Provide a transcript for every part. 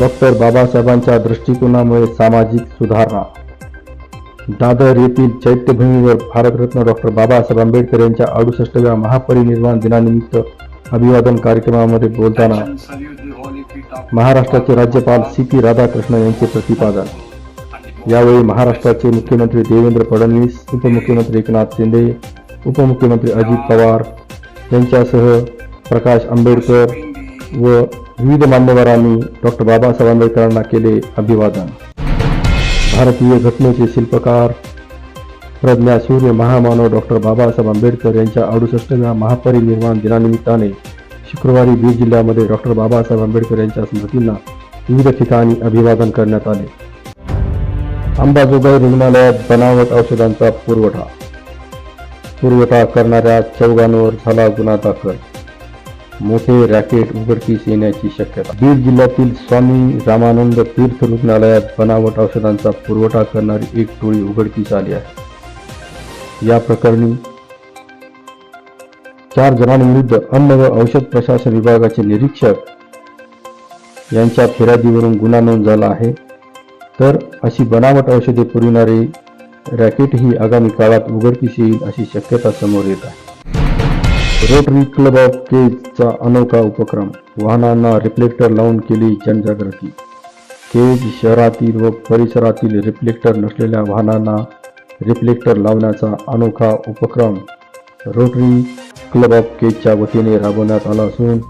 Doctor बाबासाहेबांच्या दृष्टिकोनामुळे सामाजिक सुधारणा. दादर येथील चैत्यभूमीवर भारतरत्न डॉक्टर बाबासाहेब आंबेडकर यांच्या अडुसष्टव्या महापरिनिर्वाण दिनानिमित्त अभिवादन कार्यक्रमामध्ये बोलताना महाराष्ट्राचे राज्यपाल सी पी राधाकृष्ण यांचे प्रतिपादन. यावेळी महाराष्ट्राचे मुख्यमंत्री देवेंद्र फडणवीस उपमुख्यमंत्री एकनाथ शिंदे उपमुख्यमंत्री अजित पवार यांच्यासह प्रकाश आंबेडकर व विविध मान्यवरांनी डॉक्टर बाबासाहेब आंबेडकरांना केले अभिवादन. भारतीय घटनेचे शिल्पकार प्रज्ञा सूर्य महामानव डॉक्टर बाबासाहेब आंबेडकर यांच्या अडुसष्टव्या महापरिनिर्वाण दिनानिमित्ताने शुक्रवारी बीड जिल्ह्यामध्ये डॉक्टर बाबासाहेब आंबेडकर यांच्या स्मृतींना विविध ठिकाणी अभिवादन करण्यात आले. अंबाजोगाई रुग्णालयात बनावट औषधांचा पुरवठा. पुरवठा करणाऱ्या चौघांवर झाला गुन्हा दाखल. मोठे रॅकेट उघडकीस येण्याची शक्यता. बीड जिल्ह्यातील स्वामी रामानंद तीर्थ रुग्णालयात बनावट औषधांचा पुरवठा करणारी एक टोळी उघडकीस आली आहे. या प्रकरणी चार जणांविरुद्ध अन्न व औषध प्रशासन विभागाचे निरीक्षक यांच्या फिर्यादीवरून गुन्हा नोंद झाला आहे. तर अशी बनावट औषधे पुरविणारे रॅकेटही आगामी काळात उघडकीस येईल अशी शक्यता समोर येत आहे. रोटरी क्लब ऑफ केजचा अनोखा उपक्रम वाहनांना रिफ्लेक्टर लावून केली जनजागृती केज शहरातील व परिसरातील रिफ्लेक्टर नसलेल्या वाहनांना रिफ्लेक्टर लावण्याचा अनोखा उपक्रम रोटरी क्लब ऑफ केजच्या वतीने राबवण्यात आला असून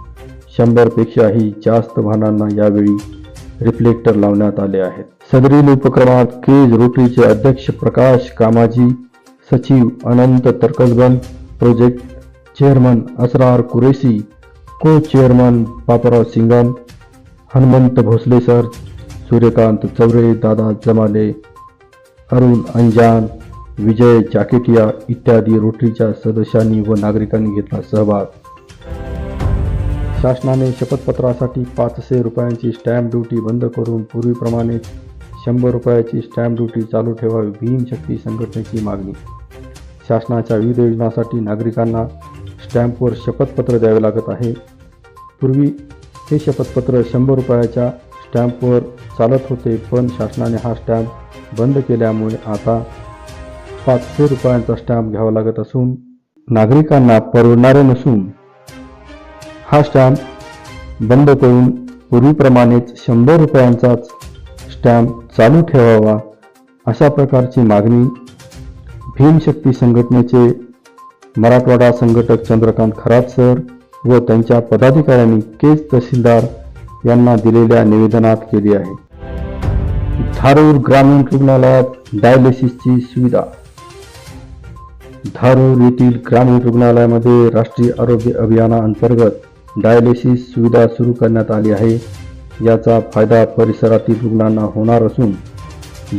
शंभरपेक्षाही जास्त वाहनांना यावेळी रिफ्लेक्टर लावण्यात आले आहेत सदरील उपक्रमात केज रोटरीचे अध्यक्ष प्रकाश कामाजी सचिव Anant तरकसबन project chairman Asrar Qureshi co chairman Paparao Singam Hanumant Bhosale sir Suryakant Chaure दादा जमाले अरुण अंजान विजय जाकेटिया इत्यादी रोटरीच्या सदस्यांनी व नागरिकांनी घेतला सहभाग. शासनाने शपथपत्रासाठी पाचशे रुपयांची स्टॅम्प ड्युटी बंद करून पूर्वीप्रमाणे शंभर रुपयाची स्टॅम्प ड्युटी चालू ठेवावी भीमशक्ती संघटनेची मागणी. शासनाच्या विविध योजनांसाठी नागरिकांना स्टॅम्पवर शपथपत्र द्यावे लागत आहे. पूर्वी हे शपथपत्र शंभर रुपयाच्या स्टॅम्पवर चालत होते पण शासनाने हा स्टॅम्प बंद केल्यामुळे आता पाचशे रुपयांचा स्टॅम्प घ्यावा लागत असून नागरिकांना परवडणारे नसून हा स्टॅम्प बंद करून पूर्वीप्रमाणेच शंभर रुपयांचाच स्टॅम्प चालू ठेवावा अशा प्रकारची मागणी भीमशक्ती संघटनेचे मराठवाडा संघटक चंद्रकांत खरात सर व त्यांच्या पदाधिकाऱ्यांनी केज तहसीलदार यांना दिलेल्या निवेदनात केली आहे. धारूर ग्रामीण रुग्णालयात डायलिसिसची सुविधा. धारूर येथील ग्रामीण रुग्णालयामध्ये राष्ट्रीय आरोग्य अभियानाअंतर्गत डायलिसिस सुविधा सुरू करण्यात आली आहे. याचा फायदा परिसरातील रुग्णांना होणार असून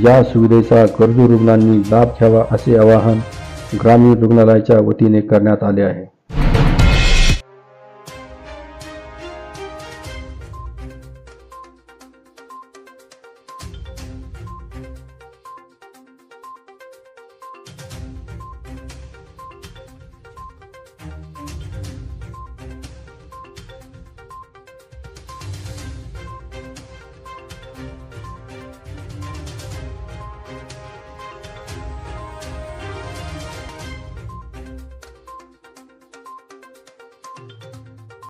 या सुविधेचा गरजू रुग्णांनी लाभ घ्यावा असे आवाहन ग्रामीण रुग्णालयाच्या वतीने करण्यात आले आहे.